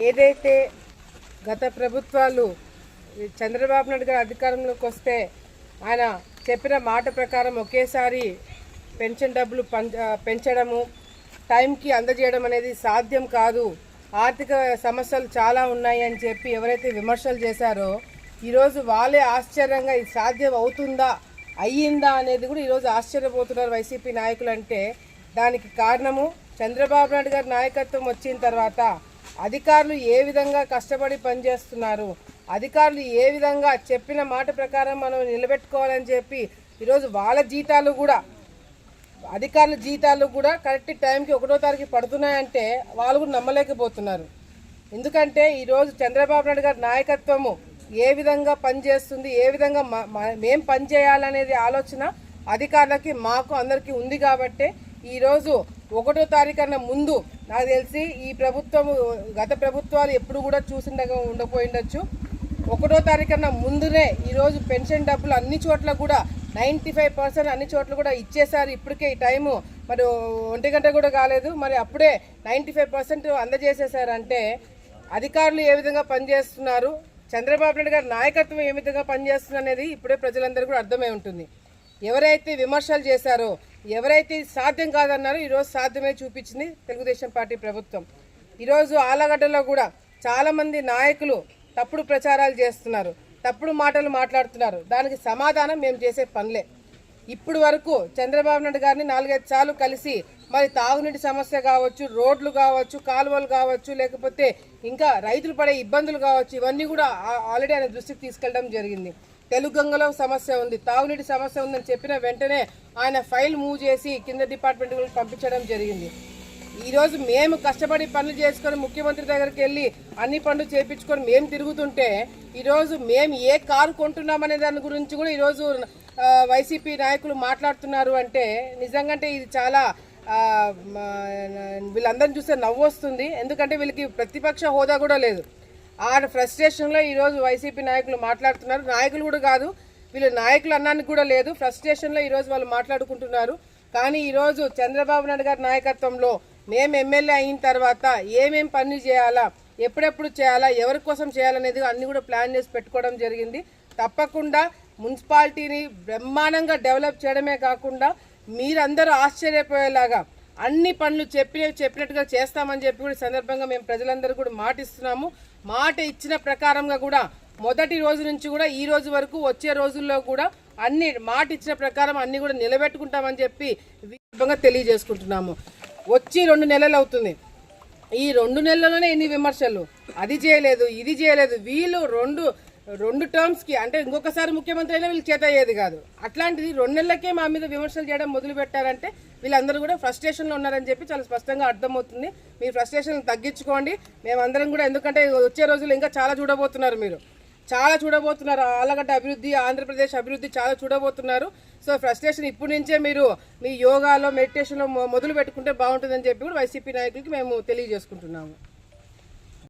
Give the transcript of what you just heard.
ఏదైతే గత ప్రభుత్వాలు చంద్రబాబు నాయుడు గారు అధికారంలోకి వస్తే ఆయన చెప్పిన మాట ప్రకారం ఒకేసారి పెన్షన్ డబ్బులు పెంచడము టైంకి అందజేయడం అనేది సాధ్యం కాదు. ఆర్థిక సమస్యలు చాలా ఉన్నాయి అని చెప్పి ఎవరైతే విమర్శలు చేశారో ఈరోజు వాళ్ళే ఆశ్చర్యంగా ఇది సాధ్యం అవుతుందా అయ్యిందా అనేది కూడా ఈరోజు ఆశ్చర్యపోతున్నారు వైసీపీ నాయకులు అంటే. దానికి కారణము చంద్రబాబు నాయుడు గారి నాయకత్వం వచ్చిన తర్వాత అధికారులు ఏ విధంగా కష్టపడి పనిచేస్తున్నారు అధికారులు ఏ విధంగా చెప్పిన మాట ప్రకారం మనం నిలబెట్టుకోవాలని చెప్పి ఈరోజు వాళ్ళ జీతాలు కూడా అధికారుల జీతాలు కూడా కరెక్ట్ టైంకి ఒకటో తారీఖు పడుతున్నాయంటే వాళ్ళు కూడా నమ్మలేకపోతున్నారు. ఎందుకంటే ఈరోజు చంద్రబాబు నాయుడు గారి నాయకత్వము ఏ విధంగా పనిచేస్తుంది ఏ విధంగా మ- మేం పనిచేయాలనేది ఆలోచన అధికారులకి మాకు అందరికీ ఉంది కాబట్టే ఈరోజు ఒకటో తారీఖు అన్న ముందు నాకు తెలిసి ఈ ప్రభుత్వం గత ప్రభుత్వాలు ఎప్పుడు కూడా చూసిండగా ఉండకపోయిండొచ్చు. ఒకటో తారీఖున ముందునే ఈరోజు పెన్షన్ డబ్బులు అన్ని చోట్ల కూడా నైంటీ ఫైవ్ పర్సెంట్ అన్ని చోట్ల కూడా ఇచ్చేసారు ఇప్పటికే ఈ టైము. మరి ఒంటి గంట కూడా కాలేదు. మరి అప్పుడే నైంటీ ఫైవ్ పర్సెంట్ అందజేసేసారంటే అధికారులు ఏ విధంగా పనిచేస్తున్నారు? చంద్రబాబు నాయుడు గారి నాయకత్వం ఏ విధంగా పనిచేస్తుంది అనేది ఇప్పుడే ప్రజలందరూ కూడా అర్థమై ఉంటుంది. ఎవరైతే విమర్శలు చేశారో ఎవరైతే సాధ్యం కాదన్నారో ఈరోజు సాధ్యమే చూపించింది తెలుగుదేశం పార్టీ ప్రభుత్వం. ఈరోజు ఆలగడ్డలో కూడా చాలామంది నాయకులు తప్పుడు ప్రచారాలు చేస్తున్నారు తప్పుడు మాటలు మాట్లాడుతున్నారు. దానికి సమాధానం మేము చేసే పనులే. ఇప్పుడు వరకు చంద్రబాబు నాయుడు గారిని నాలుగైదు సార్లు కలిసి మరి తాగునీటి సమస్య కావచ్చు రోడ్లు కావచ్చు కాలువలు కావచ్చు లేకపోతే ఇంకా రైతులు పడే ఇబ్బందులు కావచ్చు ఇవన్నీ కూడా ఆల్రెడీ ఆయన దృష్టికి తీసుకెళ్ళడం జరిగింది. తెలుగు గంగలో సమస్య ఉంది తాగునీటి సమస్య ఉందని చెప్పిన వెంటనే ఆయన ఫైల్ మూవ్ చేసి కింద డిపార్ట్మెంట్కి పంపించడం జరిగింది. ఈరోజు మేము కష్టపడి పనులు చేసుకొని ముఖ్యమంత్రి దగ్గరికి వెళ్ళి అన్ని పనులు చేపించుకొని మేము తిరుగుతుంటే ఈరోజు మేము ఏ కారు కొంటున్నామనే దాని గురించి కూడా ఈరోజు వైసీపీ నాయకులు మాట్లాడుతున్నారు అంటే నిజంగా అంటే ఇది చాలా వీళ్ళందరిని చూస్తే నవ్వు వస్తుంది. ఎందుకంటే వీళ్ళకి ప్రతిపక్ష హోదా కూడా లేదు. ఆ ఫ్రస్ట్రేషన్లో ఈరోజు వైసీపీ నాయకులు మాట్లాడుతున్నారు. నాయకులు కూడా కాదు వీళ్ళు నాయకులు అన్నానికి కూడా లేదు. ఫ్రస్ట్రేషన్లో ఈరోజు వాళ్ళు మాట్లాడుకుంటున్నారు. కానీ ఈరోజు చంద్రబాబు నాయుడు గారి నాయకత్వంలో మేము ఎమ్మెల్యే అయిన తర్వాత ఏమేం పనులు చేయాలా ఎప్పుడెప్పుడు చేయాలా ఎవరి కోసం చేయాలనేది అన్నీ కూడా ప్లాన్ చేసి పెట్టుకోవడం జరిగింది. తప్పకుండా మున్సిపాలిటీని బ్రహ్మాండంగా డెవలప్ చేయడమే కాకుండా మీరందరూ ఆశ్చర్యపోయేలాగా అన్ని పనులు చెప్పినవి చెప్పినట్టుగా చేస్తామని చెప్పి కూడా సందర్భంగా మేము ప్రజలందరూ కూడా మాట ఇస్తున్నాము మాట ఇచ్చిన ప్రకారంగా కూడా మొదటి రోజు నుంచి కూడా ఈ రోజు వరకు వచ్చే రోజుల్లో కూడా అన్ని మాట ఇచ్చిన ప్రకారం అన్ని కూడా నిలబెట్టుకుంటామని చెప్పి తెలియజేసుకుంటున్నాము. వచ్చి రెండు నెలలు అవుతుంది. ఈ రెండు నెలల్లోనే ఎన్ని విమర్శలు? అది చేయలేదు ఇది చేయలేదు. వీళ్ళు రెండు రెండు టర్మ్స్కి అంటే ఇంకొకసారి ముఖ్యమంత్రి అయినా వీళ్ళు చేత అయ్యేది కాదు. అట్లాంటిది రెండు నెలలకే మా మీద విమర్శలు చేయడం మొదలు పెట్టారంటే వీళ్ళందరూ కూడా ఫ్రస్ట్రేషన్లో ఉన్నారని చెప్పి చాలా స్పష్టంగా అర్థమవుతుంది. మీ ఫ్రస్ట్రేషన్ తగ్గించుకోండి. మేమందరం కూడా ఎందుకంటే వచ్చే రోజులు ఇంకా చాలా చూడబోతున్నారు మీరు. చాలా చూడబోతున్నారు. ఆలగడ్డ అభివృద్ధి ఆంధ్రప్రదేశ్ అభివృద్ధి చాలా చూడబోతున్నారు. సో ఫ్రస్ట్రేషన్ ఇప్పటి నుంచే మీరు మీ యోగాలో మెడిటేషన్లో మొదలు పెట్టుకుంటే బాగుంటుందని చెప్పి కూడా వైసీపీ నాయకులకి మేము తెలియజేసుకుంటున్నాము.